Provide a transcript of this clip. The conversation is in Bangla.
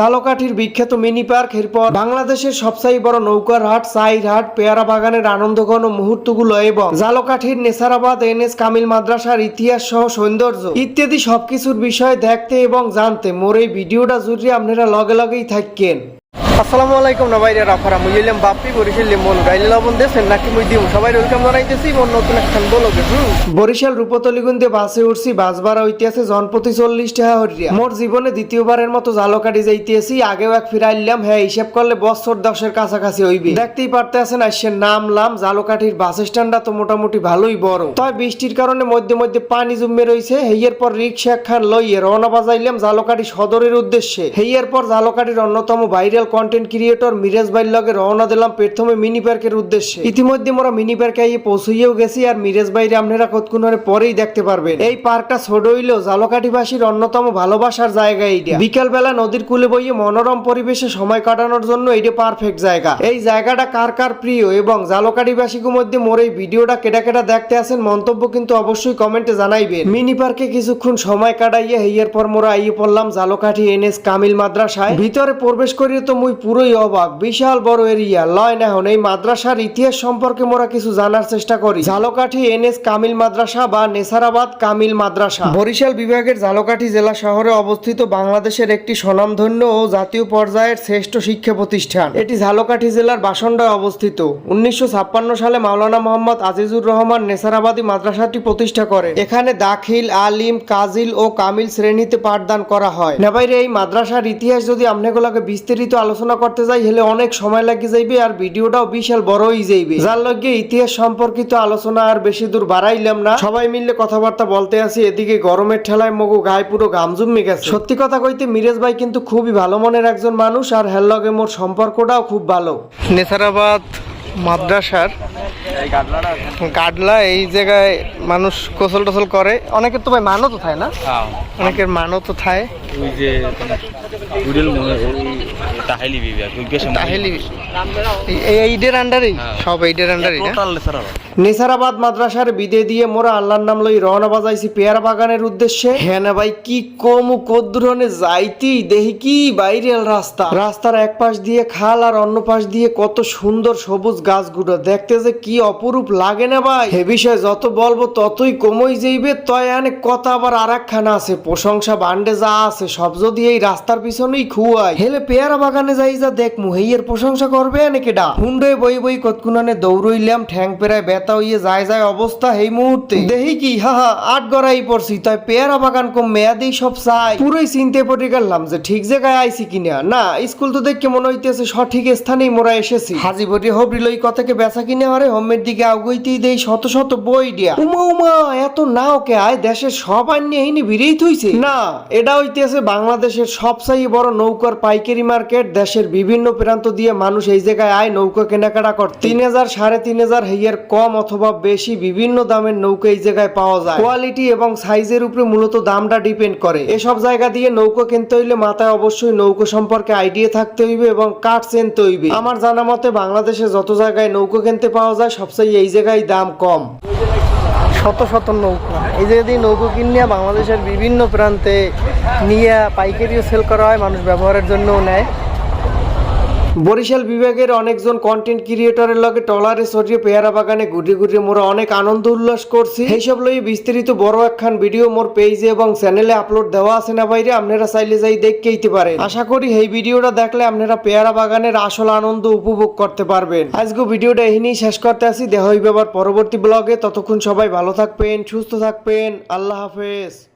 ঝালকাঠির বিখ্যাত মিনি পার্ক, এরপর বাংলাদেশের সবচেয়ে বড় নৌকার হাট, সাইর হাট, পেয়ারা বাগানের আনন্দঘন মুহূর্তগুলো এবং ঝালকাঠির নেসারাবাদ, এনএস কামিল মাদ্রাসার ইতিহাস সহ সৌন্দর্য ইত্যাদি সবকিছুর বিষয়ে দেখতে এবং জানতে। মোর এই ভিডিওটা জুড়ে আপনারা লগে লগেই থাকেন আসসালামু আলাইকুম নবাইরা রাফারা, মুই এলাম বাপ্পি বরিশাল লিমন, গাইলে লবণ দেশেন নাকি মুই দিম? সবাই ওয়েলকাম জানাইতেছি মোর নতুন একখান বলগে। বরিশাল রূপতলিগুন্দে বাসে উঠছি, বাস ভাড়া হইতেছে জনপ্রতি চল্লিশ টাকা হরিয়া। মোর জীবনে দ্বিতীয়বারের মতো জালকাটি যাইতেছি, আগেও এক ফিরাইলাম হ্যাঁ হিসাব করলে বছর দশের কাছাকাছি হইবে। দেখতেই পারতে আছেন আসছেন নামলাম জালকাঠির বাস স্ট্যান্ডটা তো মোটামুটি ভালোই বড়। তবে বৃষ্টির কারণে মধ্যে মধ্যে পানি জমে রয়েছে হেইয়ের পর রিক্সা একখান লইয়ে রওনা বাজাইলাম জালকাঠি সদরের উদ্দেশ্যে। হেইয়ের পর জালকাঠির অন্যতম ভাইরাল কন্টেন্ট ক্রিয়েটর মিরাজ ভাইয়ের রওনা দিলাম প্রথমে মিনি পার্কের উদ্দেশ্যে। ইতিমধ্যে মোরা মিনি পার্কে আইয়ে পৌঁছাইয়েও গেছি আর মিরাজ ভাইরে আপনারা কতক্ষণের পরেই দেখতে পারবেন। এই পার্কটা ছোট হইলেও জালকাঠিবাসীর অন্যতম ভালোবাসার জায়গা এইটা। বিকাল বেলা নদীর কুলে বইয়ে মনোরম পরিবেশে সময় কাটানোর জন্য এইটা পারফেক্ট জায়গা। এই জায়গাটা কার কার প্রিয় এবং জালকাঠিবাসীর মধ্যে মোর এই ভিডিওটা কেটা কেটা দেখতে আসেন মন্তব্য কিন্তু অবশ্যই কমেন্টে জানাইবেন। মিনি পার্কে কিছুক্ষণ সময় কাটাইয়ে হেইয়ের পর মোরা আইয়ে পড়লাম জালকাঠি এনএস কামিল মাদ্রাসায়। ভিতরে প্রবেশ করিয়ে তো মুই পুরোই অবাক। বিশাল বড় এরিয়া। লয় না এখন এই মাদ্রাসার ইতিহাস সম্পর্কে মোরা কিছু জানার চেষ্টা করি। ঝালকাঠি, এনএস কামিল মাদ্রাসা বা নেসারাবাদ কামিল মাদ্রাসা। বরিশাল বিভাগের ঝালকাঠি জেলা শহরে অবস্থিত বাংলাদেশের একটি স্বনামধন্য ও জাতীয় পর্যায়ের শ্রেষ্ঠ শিক্ষা প্রতিষ্ঠান। এটি ঝালকাঠি জেলার বাসন্ডায় অবস্থিত। উনিশশো ছাপ্পান্ন সালে মাওলানা মোহাম্মদ আজিজুর রহমান নেসারাবাদী মাদ্রাসাটি প্রতিষ্ঠা করে এখানে দাখিল, আলিম, কাজিল ও কামিল শ্রেণীতে পাঠদান করা হয়। নেবাইরে এই মাদ্রাসার ইতিহাস যদি আপনাগুলোকে বিস্তারিত আলোচনা করতে যাই, হলে অনেক সময় লাগে যাইবে আর ভিডিওটাও বিশাল বড় হয়ে যাইবে। যার লগে ইতিহাস সম্পর্কিত আলোচনা আর বেশি দূর বাড়াইলাম না। সবাই মিলে কথাবার্তা বলতে আসি এদিকে গরমের ঠেলায় মগু গায়ে পুরো গাম জুম্মি গেছে। সত্যি কথা কইতে মিরেজ ভাই কিন্তু খুবই ভালো মনের একজন মানুষ আর হের লগে মোর সম্পর্কটাও খুব ভালো। নেসারাবাদ মাদ্রাসার গাডলা এই জায়গায় মানুষ কোসল টোসল করে। অনেকের তো ভাই মানও তো থায় না? হ্যাঁ। অনেকের মানও তো ওই যে তাহেলি তাহলে এই- এই এইডের আন্ডারেই হ্যাঁ। সব এইডের আন্ডারেই না? টোটাল স্যার নেসারাবাদ মাদ্রাসার বিদে দিয়ে মোরা আল্লাহর নাম লই রওনা বাজাইছি পেয়ারা বাগানের উদ্দেশ্যে। হ্যাঁ না ভাই কি কম কদ্দুরনে যাইতি দেখি কি বাইরের রাস্তা। রাস্তার এক পাশ দিয়ে খাল আর অন্য পাশ দিয়ে কত সুন্দর সবুজ গাছগুলো। দেখতে যে কি অপরূপ লাগে না ভাই। এ বিষয়ে যত বলব ততই কমই যাইবে তয় অনেক কথা আবার আর একখানা আছে। প্রশংসা বান্ডে যা আছে সব যদি এই রাস্তার পিছনেই খুয়াই। হেলে পেয়ারা বাগানে যাই যা দেখ মুহেইয়ের প্রশংসা করবে নাকি ডা হুন্ডে বই বই কতক্ষণে দৌড়ইলাম ঠ্যাং পেরায় ব্যথা হইয়ে যায় যায় অবস্থা এই মুহূর্তে। দেখি কি হা হা আট গড়াই পড়ছি তাই পেয়ারা বাগান কম মেয়াদি সব চাই। পুরোই চিনতে পড়ে গেলাম যে ঠিক জায়গায় আইছি কিনা। না স্কুল তো দেখে মনে হইতেছে সঠিক স্থানেই মোরা এসেছি। হাজিবটি হবরি লই কথাকে বেচা কিনে? হরে হোমের দিকে আগুইতেই দেই শত শত বই দিয়া। উমা উমা এত নাও কে? আয় দেশের সব আইনি এইনি বিরেই থইছে না এটা হইতেছে বাংলাদেশের সবচাইতে বড় নৌকার পাইকারি মার্কেট দেশের বিভিন্ন প্রান্ত দিয়ে মানুষ এই জায়গায় আয় নৌকা কেনাকাটা করতে। তিন হাজার সাড়ে তিন হাজার হেয়ার কম অথবা বেশি বিভিন্ন দামের নৌকা এই জায়গায় পাওয়া যায়। কোয়ালিটি এবং সাইজের উপরে মূলত দামটা ডিপেন্ড করে। এসব জায়গা দিয়ে নৌকা কিনতে হইলে মাথায় অবশ্যই নৌকা সম্পর্কে আইডিয়া থাকতে হইবে এবং কাঠ চেনতে হইবে। আমার জানা মতে বাংলাদেশে যত জায়গায় নৌকা কিনতে পাওয়া যায়, সবচেয়ে এই জায়গায় দাম কম। শত শত নৌকা। এই দিয়ে নৌকো কিনিয়া বাংলাদেশের বিভিন্ন প্রান্তে নিয়ে পাইকারিও সেল করা হয়, মানুষ ব্যবহারের জন্যও নেয়। বরিশাল বিভাগের অনেকজন কন্টেন্ট ক্রিয়েটরের লগে টলারে সরিয়ে পেয়ারা বাগানে ঘুরে ঘুরে মোরা অনেক আনন্দ উল্লাস করছি। এইসব লই বিস্তারিত বড় একখান ভিডিও মোর পেজে এবং চ্যানেলে আপলোড দেওয়া আছে না বাইরে আপনারা চাইলে যাই দেখকেইতে পারেন। আশা করি এই ভিডিওটা দেখলে আপনারা পেয়ারা বাগানের আসল আনন্দ উপভোগ করতে পারবেন। আজকে ভিডিওটা এখানেই শেষ করতে আসি। দেহ হইবে আবার পরবর্তী ব্লগে ততক্ষণ সবাই ভালো থাকবেন, সুস্থ থাকবেন। আল্লাহ হাফেজ।